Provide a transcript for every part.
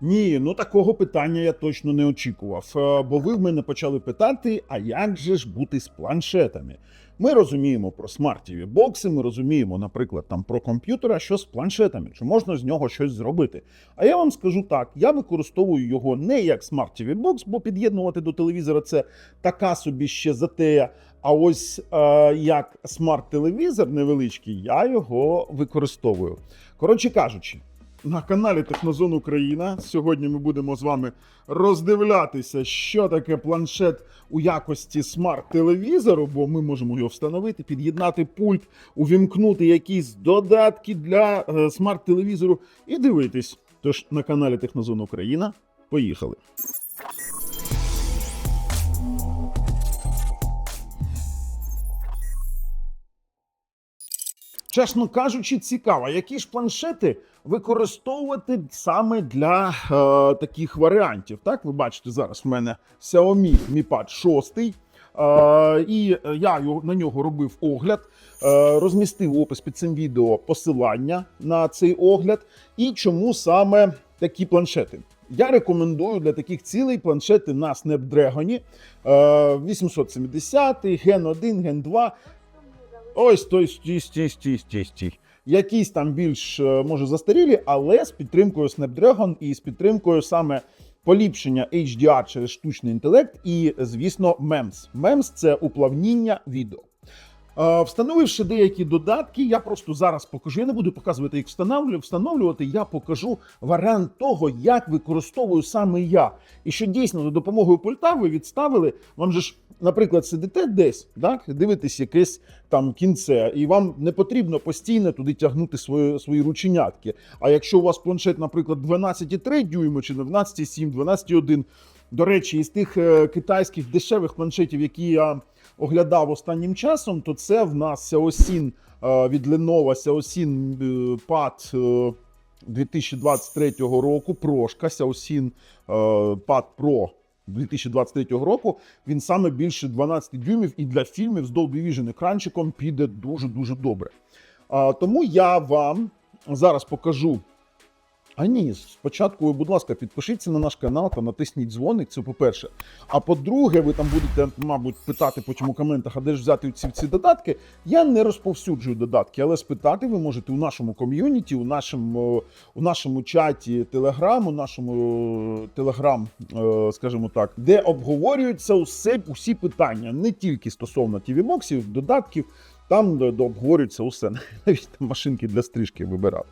Ні, ну такого питання я точно не очікував. Е, Бо ви в мене почали питати: а як же ж бути з планшетами? Ми розуміємо про смарт tv бокси, ми розуміємо, наприклад, там про комп'ютера, що з планшетами, чи можна з нього щось зробити. А я вам скажу так: я використовую його не як смарт tv бокс, бо під'єднувати до телевізора це така собі ще затея. А ось е, як смарт-телевізор невеличкий, я його використовую. Коротше кажучи, на каналі Технозон Україна. Сьогодні ми будемо з вами роздивлятися, що таке планшет у якості смарт-телевізору, бо ми можемо його встановити, під'єднати пульт, увімкнути якісь додатки для е, смарт-телевізору і дивитись. Тож на каналі Технозон Україна. Поїхали. Чесно кажучи, цікаво, які ж планшети використовувати саме для е, таких варіантів. Так, ви бачите, зараз в мене Xiaomi Mi Pad 6, е, і я на нього робив огляд, е, розмістив опис під цим відео посилання на цей огляд, і чому саме такі планшети. Я рекомендую для таких цілей планшети на Snapdragon е, 870, Gen 1, Gen 2. Ой, стой, стій, стій, стій, стій, стій. Якісь там більш е, може застарілі, але з підтримкою Snapdragon і з підтримкою саме поліпшення HDR через штучний інтелект і, звісно, MEMS. MEMS – це уплавніння відео. Е, Встановивши деякі додатки, я просто зараз покажу. Я не буду показувати, як встановлю- встановлювати. Я покажу варіант того, як використовую саме я. І що дійсно за допомогою пульта ви відставили. Вам же ж, наприклад, сидите десь, так, дивитесь якесь там кінце, і вам не потрібно постійно туди тягнути свої, свої рученятки. А якщо у вас планшет, наприклад, 12,3 дюйма чи 12,7, 12,1, до речі, із тих е, китайських дешевих планшетів, які я оглядав останнім часом, то це в нас Xiaosin е, від Lenovo Xiaosin е, Pad е, 2023 року. Прошка Xiaosin Pad Pro 2023 року. Він саме більше 12 дюймів і для фільмів з Dolby Vision екранчиком піде дуже дуже добре. А, тому я вам зараз покажу. А ні, спочатку, ви, будь ласка, підпишіться на наш канал та натисніть дзвоник. Це по-перше. А по-друге, ви там будете, мабуть, питати потім у коментах, а де ж взяти ці, ці додатки. Я не розповсюджую додатки, але спитати ви можете у нашому ком'юніті, у нашому, у нашому чаті Телеграм, у нашому Телеграм, скажімо так, де обговорюються усе, усі питання, не тільки стосовно TV-боксів, додатків. Там обговорюється усе, навіть там машинки для стрижки вибирав.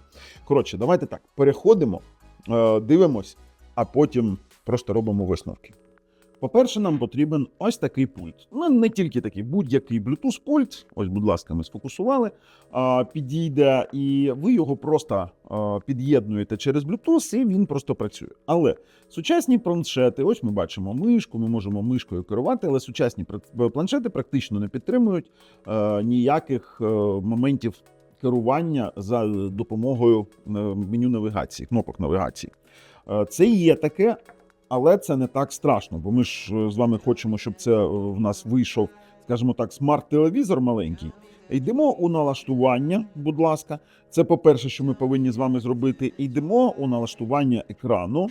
Коротше, давайте так, переходимо, е, дивимось, а потім просто робимо висновки. По-перше, нам потрібен ось такий пульт. Ну, не тільки такий, будь-який Bluetooth пульт. Ось, будь ласка, ми сфокусували. Підійде, і ви його просто під'єднуєте через Bluetooth, і він просто працює. Але сучасні планшети, ось ми бачимо мишку, ми можемо мишкою керувати, але сучасні планшети практично не підтримують ніяких е, моментів керування за допомогою е, меню навігації, кнопок навігації. Е, Це є таке, але це не так страшно, бо ми ж е, з вами хочемо, щоб це е, в нас вийшов, скажімо так, смарт-телевізор маленький. Йдемо у налаштування, будь ласка. Це по-перше, що ми повинні з вами зробити. Йдемо у налаштування екрану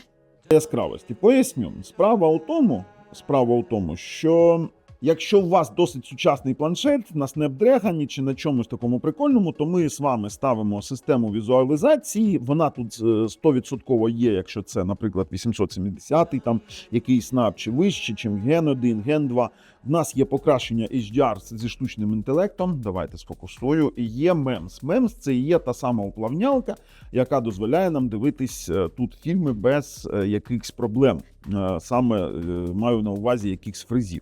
яскравості. Поясню, справа у тому, справа у тому, що якщо у вас досить сучасний планшет на Snapdragon чи на чомусь такому прикольному, то ми з вами ставимо систему візуалізації. Вона тут е, 100% є, якщо це, наприклад, 870 там якийсь снап чи вище, чим Gen 1, Gen 2. В нас є покращення HDR зі штучним інтелектом. Давайте сфокусую. І є MEMS. MEMS – це є та сама уплавнялка, яка дозволяє нам дивитись е, тут фільми без е, якихось проблем. Е, Саме е, маю на увазі якихось фризів.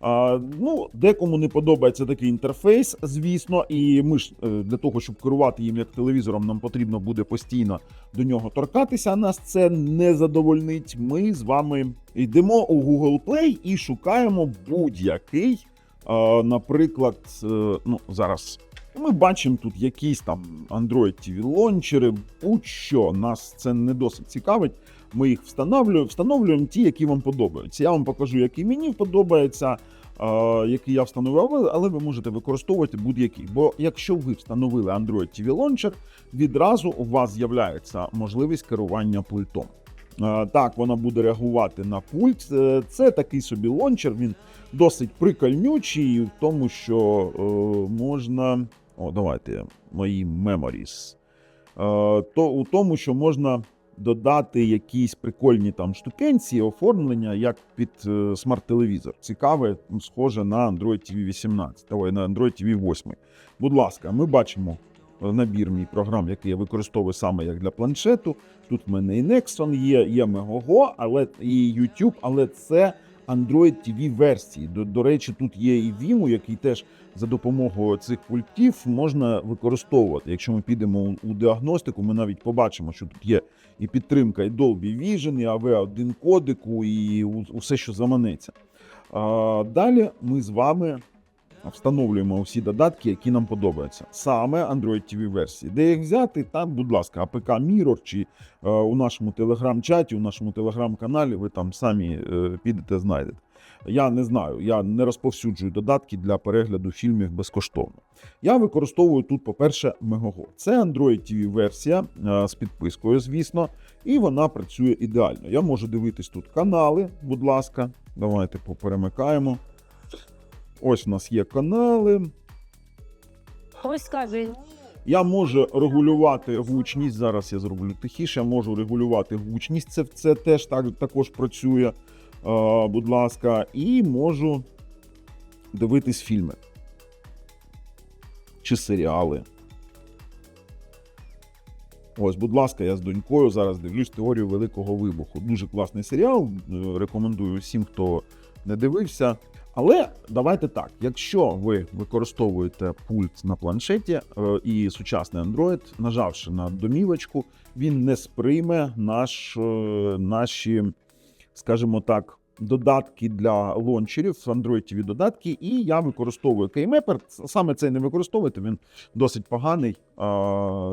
А, ну, декому не подобається такий інтерфейс, звісно, і ми ж е, для того, щоб керувати їм як телевізором, нам потрібно буде постійно до нього торкатися. Нас це не задовольнить. Ми з вами йдемо у Google Play і шукаємо будь-який, наприклад, е, ну зараз. Ми бачимо тут якісь там Android TV лончери, будь-що нас це не досить цікавить. Ми їх встановлюємо, встановлюємо ті, які вам подобаються. Я вам покажу, який мені подобається, е, який я встановив, але- ви можете використовувати будь-який. Бо якщо ви встановили Android TV Launcher, відразу у вас з'являється можливість керування пультом. Е, Так, вона буде реагувати на пульт. Е, Це такий собі лончер, він досить прикольнючий в тому, що е, можна. О, давайте мої. Е, То у тому, що можна додати якісь прикольні там штукенці, оформлення, як під е, смарт-телевізор. Цікаве, схоже на Android TV 18, ой, на Android TV 8. Будь ласка, ми бачимо е, набір мій програм, який я використовую саме як для планшету. Тут в мене і Nexon є, є Megogo, але і YouTube, але це Android TV версії. До, до речі, тут є і Vimo, який теж за допомогою цих пультів можна використовувати. Якщо ми підемо у, у діагностику, ми навіть побачимо, що тут є і підтримка і Dolby Vision, і AV1 кодику, і усе, що заманеться. А, далі ми з вами встановлюємо всі додатки, які нам подобаються. Саме Android TV версії. Де їх взяти, там, будь ласка, APK Mirror чи е, у нашому телеграм-чаті, у нашому телеграм-каналі, ви там самі е, підете, знайдете. Я не знаю, я не розповсюджую додатки для перегляду фільмів безкоштовно. Я використовую тут, по-перше, Megogo. Це Android TV версія е, з підпискою, звісно, і вона працює ідеально. Я можу дивитись тут канали, будь ласка. Давайте поперемикаємо. Ось у нас є канали. Ось скажи, Я можу регулювати гучність. Зараз я зроблю тихіше. Я можу регулювати гучність. Це, це теж так, також працює. Е, будь ласка, і можу дивитись фільми чи серіали. Ось, будь ласка, я з донькою зараз дивлюсь теорію великого вибуху. Дуже класний серіал. е, Рекомендую всім, хто не дивився. Але давайте так: якщо ви використовуєте пульт на планшеті е, і сучасний Android, нажавши на домівочку, він не сприйме наш, наші, скажімо так, додатки для лончерів, Android TV додатки, і я використовую KMapper. Саме цей не використовуйте, він досить поганий.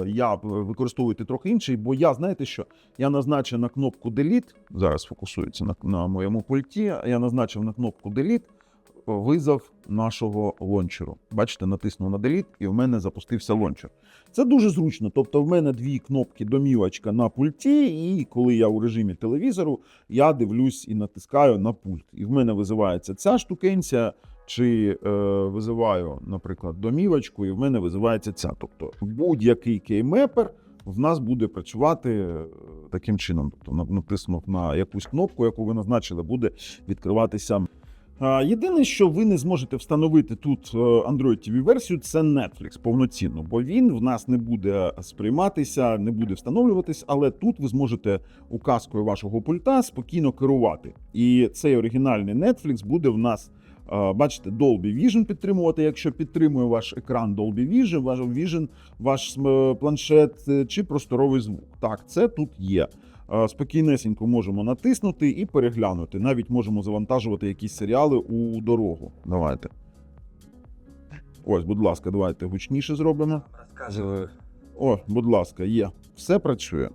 Я використовую трохи інший, бо я знаєте що? Я назначив на кнопку Delete. Зараз фокусується на, на моєму пульті. Я назначив на кнопку Delete визов нашого лончеру. Бачите, натиснув на Delete, і в мене запустився лончер. Це дуже зручно. Тобто, в мене дві кнопки домівочка на пульті, і коли я у режимі телевізору, я дивлюсь і натискаю на пульт. І в мене визивається ця штукенця. Чи е, визиваю, наприклад, домівочку, і в мене визивається ця. Тобто будь-який кеймепер в нас буде працювати е, таким чином. Тобто, натиснув на якусь кнопку, яку ви назначили, буде відкриватися. Єдине, що ви не зможете встановити тут е, Android TV версію, це Netflix повноцінно, бо він в нас не буде сприйматися, не буде встановлюватись, але тут ви зможете указкою вашого пульта спокійно керувати. І цей оригінальний Netflix буде в нас. е, Бачите, Dolby Vision підтримувати, якщо підтримує ваш екран Dolby Vision, ваш Vision, ваш е, планшет чи просторовий звук. Так, це тут є. Е, Спокійнесенько можемо натиснути і переглянути. Навіть можемо завантажувати якісь серіали у дорогу. Давайте. Ось, будь ласка, давайте гучніше зробимо. Розказую. О, будь ласка, є. Все працює.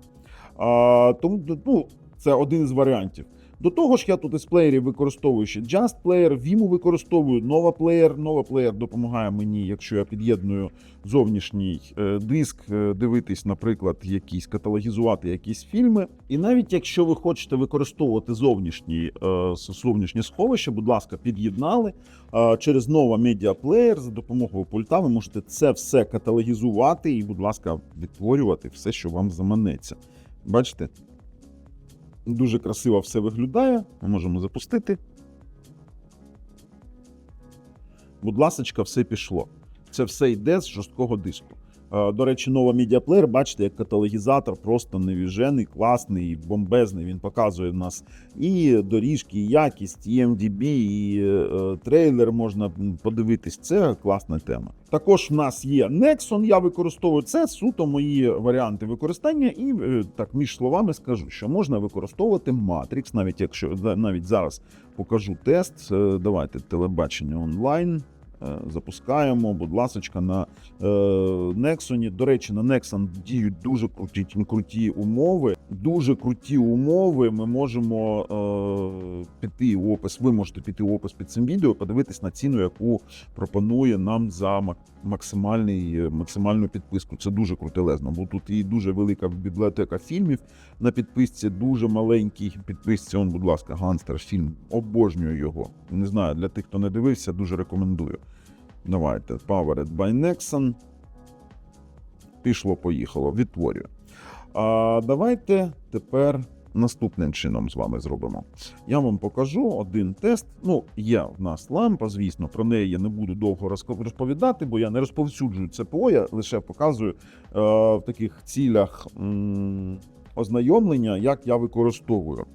А, тому ну, це один із варіантів. До того ж, я тут із плеєрів використовую ще Just Player, Vimo використовую Nova Player. Nova Player допомагає мені, якщо я під'єдную зовнішній е, диск, е, дивитись, наприклад, якісь каталогізувати якісь фільми. І навіть якщо ви хочете використовувати зовнішні, е, зовнішнє сховище, будь ласка, під'єднали через Nova Media Player за допомогою пульта. Ви можете це все каталогізувати і, будь ласка, відтворювати все, що вам заманеться. Бачите? Дуже красиво все виглядає. Ми можемо запустити. Будь ласка, все пішло. Це все йде з жорсткого диску. Е, До речі, нова медіаплеєр, бачите, як каталогізатор просто невіжений, класний, бомбезний. Він показує в нас і доріжки, і якість, і MDB, і е, трейлер можна подивитись. Це класна тема. Також в нас є Nexon, я використовую це суто мої варіанти використання, і е, так між словами скажу, що можна використовувати Matrix, навіть якщо навіть зараз покажу тест. Е, Давайте телебачення онлайн. Е, Запускаємо, будь ласка, на Nexon. До речі, на Nexon діють дуже круті, круті умови. Дуже круті умови. Ми можемо е, піти в опис. Ви можете піти в опис під цим відео, подивитись на ціну, яку пропонує нам за максимальний, е, максимальну підписку. Це дуже крутелезно, бо тут і дуже велика бібліотека фільмів на підписці, дуже маленький підписці. Он, будь ласка, Ганстер фільм. Обожнюю його. Не знаю, для тих, хто не дивився, дуже рекомендую. Давайте. Powered by Nexon. Пішло, поїхало. Відтворюю. А давайте тепер наступним чином з вами зробимо. Я вам покажу один тест. Ну, є в нас лампа, звісно, про неї я не буду довго розповідати, бо я не розповсюджую ЦПО, я лише показую е, в таких цілях м, ознайомлення, як я використовую.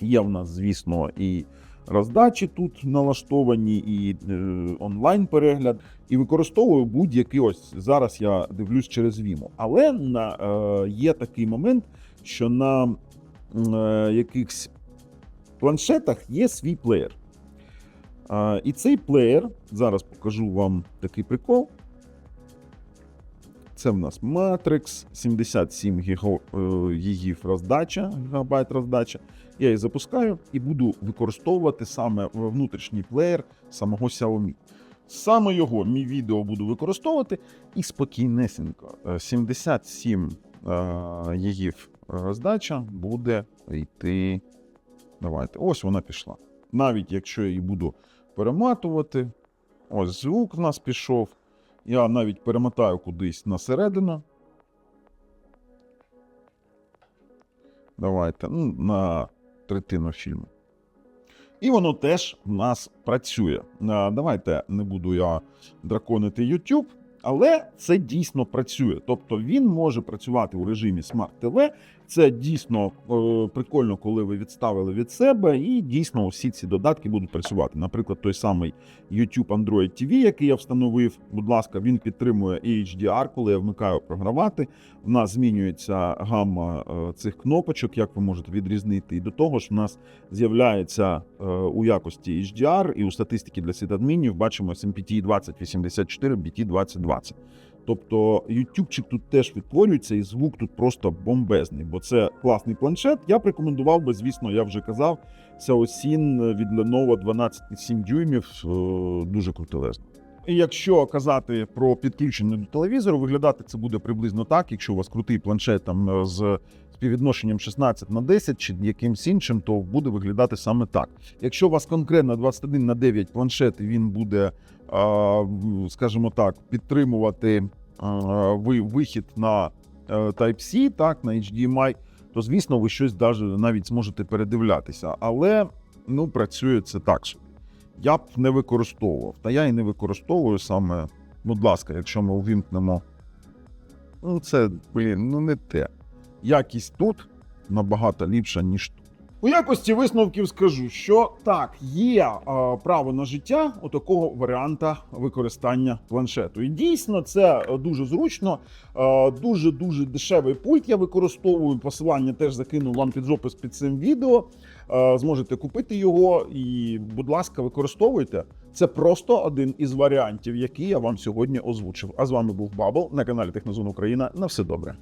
Є в нас, звісно, і роздачі тут налаштовані, і е, онлайн перегляд, і використовую будь-який ось зараз я дивлюсь через Vimo. Але на, е, є такий момент, що на е, якихось планшетах є свій плеєр. Е, і цей плеєр, зараз покажу вам такий прикол. Це в нас Matrix, 77 гіго, е, гігів роздача, гігабайт роздача. Я її запускаю і буду використовувати саме внутрішній плеєр самого Xiaomi. Саме його мій відео буду використовувати і спокійнесенько. е, 77 е, гігів роздача буде йти. Давайте, ось вона пішла. Навіть якщо я її буду перематувати, ось звук в нас пішов. Я навіть перемотаю кудись на середину. Давайте, ну, на третину фільму. І воно теж в нас працює. Давайте не буду я драконити YouTube, але це дійсно працює. Тобто він може працювати у режимі Smart TV. Це дійсно е, прикольно, коли ви відставили від себе, і дійсно всі ці додатки будуть працювати. Наприклад, той самий YouTube Android TV, який я встановив. Будь ласка, він підтримує HDR, коли я вмикаю програвати. В нас змінюється гамма е, цих кнопочок, як ви можете відрізнити. І до того ж, в нас з'являється е, у якості HDR і у статистики для сітадмінів бачимо SMPTE 2084, BT 2020. Тобто ютубчик тут теж відтворюється, і звук тут просто бомбезний, бо це класний планшет. Я б рекомендував би, звісно, я вже казав, Xiaosin від Lenovo 12,7 дюймів е, дуже крутелезно. І якщо казати про підключення до телевізору, виглядати це буде приблизно так. Якщо у вас крутий планшет там е, з співвідношенням 16 на 10 чи якимсь іншим, то буде виглядати саме так. Якщо у вас конкретно 21 на 9 планшет, і він буде, скажімо так, підтримувати вихід на е, Type-C, так, на HDMI, то звісно, ви щось навіть зможете передивлятися. Але ну, працює це так. Я б не використовував. Та я і не використовую саме, будь ласка, якщо ми увімкнемо. Ну, це, блін, ну не те. Якість тут набагато ліпша, ніж тут. У якості висновків скажу, що так, є е, право на життя у такого варіанта використання планшету. І дійсно це дуже зручно, е, дуже дуже дешевий пульт. Я використовую посилання, теж закину вам під опис під цим відео. Е, зможете купити його і, будь ласка, використовуйте. Це просто один із варіантів, які я вам сьогодні озвучив. А з вами був Бабл на каналі Технозон Україна. На все добре.